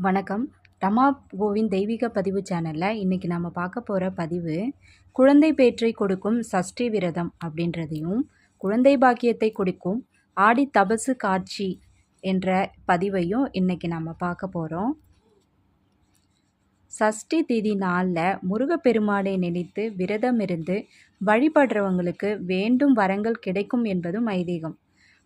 வணக்கம். ரமா கோவிந்த் தெய்வீக பதிவு சேனலில் இன்றைக்கி நம்ம பார்க்க போகிற பதிவு குழந்தை பேற்றை கொடுக்கும் சஷ்டி விரதம் அப்படின்றதையும் குழந்தை பாக்கியத்தை கொடுக்கும் ஆடி தபசு காட்சி என்ற பதிவையும் இன்றைக்கி நம்ம பார்க்க போகிறோம் சஷ்டி திதி நாளில் முருகப்பெருமானை நினைத்து விரதம் இருந்து வழிபடுறவங்களுக்கு வேண்டும் வரங்கள் கிடைக்கும் என்பதும் ஐதீகம்.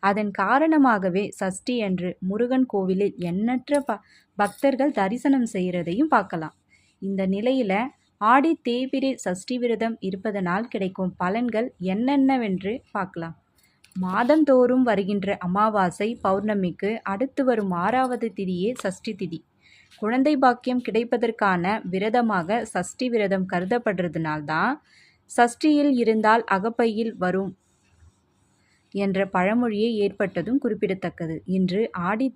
அதன் காரணமாகவே சஷ்டி அன்று முருகன் கோவிலில் எண்ணற்ற ப பக்தர்கள் தரிசனம் செய்கிறதையும் பார்க்கலாம். இந்த நிலையில் ஆடி தேய்பிரி சஷ்டி விரதம் இருப்பதனால் கிடைக்கும் பலன்கள் என்னென்னவென்று பார்க்கலாம். மாதந்தோறும் வருகின்ற அமாவாசை பௌர்ணமிக்கு அடுத்து வரும் ஆறாவது திதியே சஷ்டி திதி. குழந்தை பாக்கியம் கிடைப்பதற்கான விரதமாக சஷ்டி விரதம் கருதப்படுறதுனால்தான் சஷ்டியில் இருந்தால் அகப்பையில் வரும் என்ற பழமொழியே ஏற்பட்டதும் குறிப்பிடத்தக்கது. இன்று ஆடி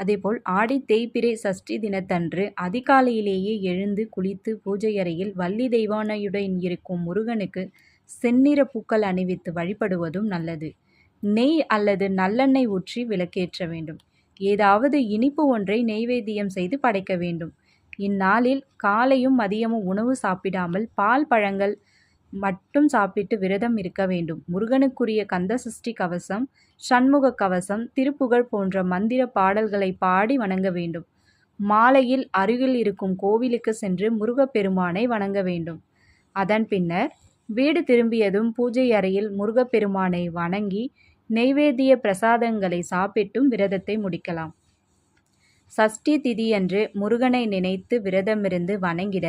அதேபோல் ஆடி தேய்பிரை சஷ்டி தினத்தன்று அதிகாலையிலேயே எழுந்து குளித்து பூஜை அறையில் வள்ளி தெய்வானையுடன் இருக்கும் முருகனுக்கு செந்நிற பூக்கள் அணிவித்து வழிபடுவதும் நல்லது. நெய் அல்லது நல்லெண்ணெய் ஊற்றி விளக்கேற்ற வேண்டும். ஏதாவது இனிப்பு ஒன்றை நெய்வேத்தியம் செய்து படைக்க வேண்டும். இந்நாளில் காலையும் மதியமும் உணவு சாப்பிடாமல் பால் பழங்கள் மட்டும் சாப்பிட்டு விரதம் இருக்க வேண்டும். முருகனுக்குரிய கந்த சஷ்டி கவசம் சண்முக கவசம் திருப்புகழ் போன்ற மந்திர பாடல்களை பாடி வணங்க வேண்டும். மாலையில் அருகில் இருக்கும் கோவிலுக்கு சென்று முருகப்பெருமானை வணங்க வேண்டும். அதன் பின்னர் வீடு திரும்பியதும் பூஜை அறையில் முருகப்பெருமானை வணங்கி நெய்வேத்திய பிரசாதங்களை சாப்பிட்டும் விரதத்தை முடிக்கலாம். சஷ்டி திதியன்று முருகனை நினைத்து விரதமிருந்து வணங்கிட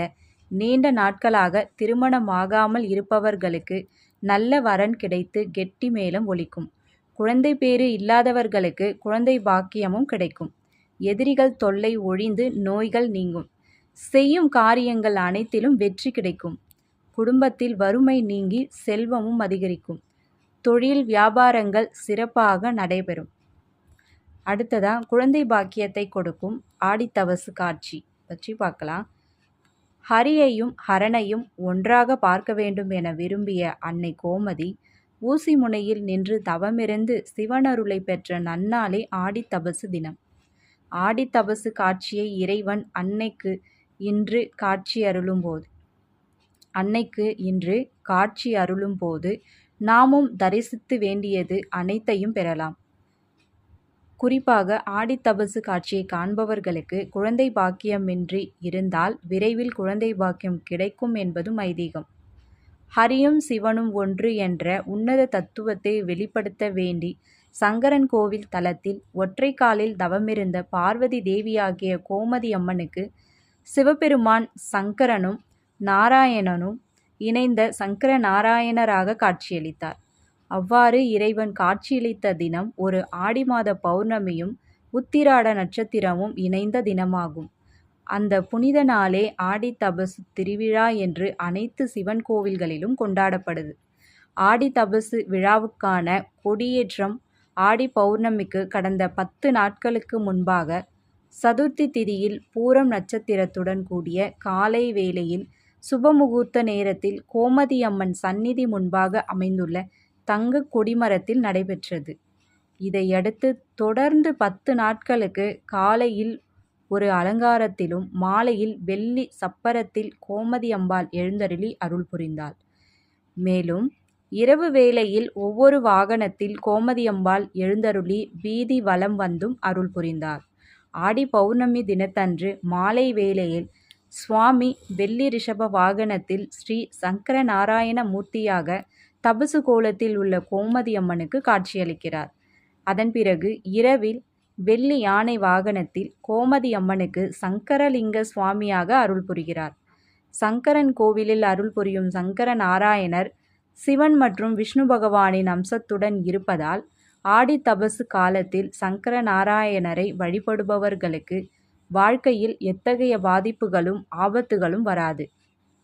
நீண்ட நாட்களாக திருமணமாகாமல் இருப்பவர்களுக்கு நல்ல வரன் கிடைத்து கெட்டி மேலும் ஒலிக்கும். குழந்தை பேறு இல்லாதவர்களுக்கு குழந்தை பாக்கியமும் கிடைக்கும். எதிரிகள் தொல்லை ஒழிந்து நோய்கள் நீங்கும். செய்யும் காரியங்கள் அனைத்திலும் வெற்றி கிடைக்கும். குடும்பத்தில் வறுமை நீங்கி செல்வமும் அதிகரிக்கும். தொழில் வியாபாரங்கள் சிறப்பாக நடைபெறும். அடுத்ததாக குழந்தை பாக்கியத்தை கொடுக்கும். ஆடித்தவசு காட்சி. பற்றி பார்க்கலாம். ஹரியையும் ஹரனையும் ஒன்றாக பார்க்க வேண்டும் என விரும்பிய அன்னை கோமதி ஊசி முனையில் நின்று தவமிருந்து சிவனருளை பெற்ற நன்னாளே ஆடித்தபசு தினம். ஆடித்தபசு காட்சியை இறைவன் அன்னைக்கு இன்று காட்சி அருளும்போது அன்னைக்கு இன்று காட்சி அருளும்போது நாமும் தரிசித்து வேண்டியது அனைத்தையும் பெறலாம். குறிப்பாக ஆடித்தபசு காட்சியை காண்பவர்களுக்கு குழந்தை பாக்கியமின்றி இருந்தால் விரைவில் குழந்தை பாக்கியம் கிடைக்கும் என்பதும் ஐதீகம். ஹரியும் சிவனும் ஒன்று என்ற உன்னத தத்துவத்தை வெளிப்படுத்த வேண்டி சங்கரன் கோவில் தலத்தில் ஒற்றை காலில் தவமிருந்த பார்வதி தேவியாகிய கோமதி அம்மனுக்கு சிவபெருமான் சங்கரனும் நாராயணனும் இணைந்த சங்கர நாராயணராக காட்சியளித்தார். அவ்வாறு இறைவன் காட்சியளித்த தினம் ஒரு ஆடி மாத பௌர்ணமியும் உத்திராட நட்சத்திரமும் இணைந்த தினமாகும். அந்த புனித நாளே ஆடி தபசு திருவிழா என்று அனைத்து சிவன் கோவில்களிலும் கொண்டாடப்படுது. ஆடி தபசு விழாவுக்கான கொடியேற்றம் ஆடி பௌர்ணமிக்கு கடந்த பத்து நாட்களுக்கு முன்பாக சதுர்த்தி திதியில் பூரம் நட்சத்திரத்துடன் கூடிய காலை வேளையில் சுபமுகூர்த்த நேரத்தில் கோமதி அம்மன் சந்நிதி முன்பாக அமைந்துள்ள தங்க கொடிமரத்தில் நடைபெற்றது. இதையடுத்து தொடர்ந்து பத்து நாட்களுக்கு காலையில் ஒரு அலங்காரத்திலும் மாலையில் வெள்ளி சப்பரத்தில் கோமதி அம்பாள் எழுந்தருளி அருள் புரிந்தாள். மேலும் இரவு வேளையில் ஒவ்வொரு வாகனத்தில் கோமதி அம்பாள் எழுந்தருளி வீதி வலம் வந்தும் அருள் புரிந்தார். ஆடி பௌர்ணமி தினத்தன்று மாலை வேளையில் சுவாமி வெள்ளி ரிஷப வாகனத்தில் ஸ்ரீ சங்கர நாராயண மூர்த்தியாக தபசு கோலத்தில் உள்ள கோமதி அம்மனுக்கு காட்சியளிக்கிறார். அதன் பிறகு இரவில் வெள்ளி யானை வாகனத்தில் கோமதி அம்மனுக்கு சங்கரலிங்க சுவாமியாக அருள் புரிகிறார். சங்கரன் கோவிலில் அருள் புரியும் சங்கர நாராயணர் சிவன் மற்றும் விஷ்ணு பகவானின் அம்சத்துடன் இருப்பதால் ஆடி தபசு காலத்தில் சங்கர நாராயணரை வழிபடுபவர்களுக்கு வாழ்க்கையில் எத்தகைய பாதிப்புகளும் ஆபத்துகளும் வராது.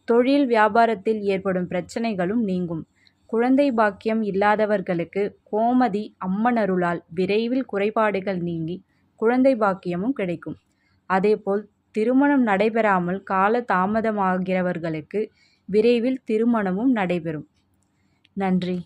தொழில் வியாபாரத்தில் ஏற்படும் பிரச்சனைகளும் நீங்கும். குழந்தை பாக்கியம் இல்லாதவர்களுக்கு கோமதி அம்மனருளால் விரைவில் குறைபாடுகள் நீங்கி குழந்தை பாக்கியமும் கிடைக்கும். அதேபோல் திருமணம் நடைபெறாமல் கால தாமதமாகிறவர்களுக்கு விரைவில் திருமணமும் நடைபெறும். நன்றி.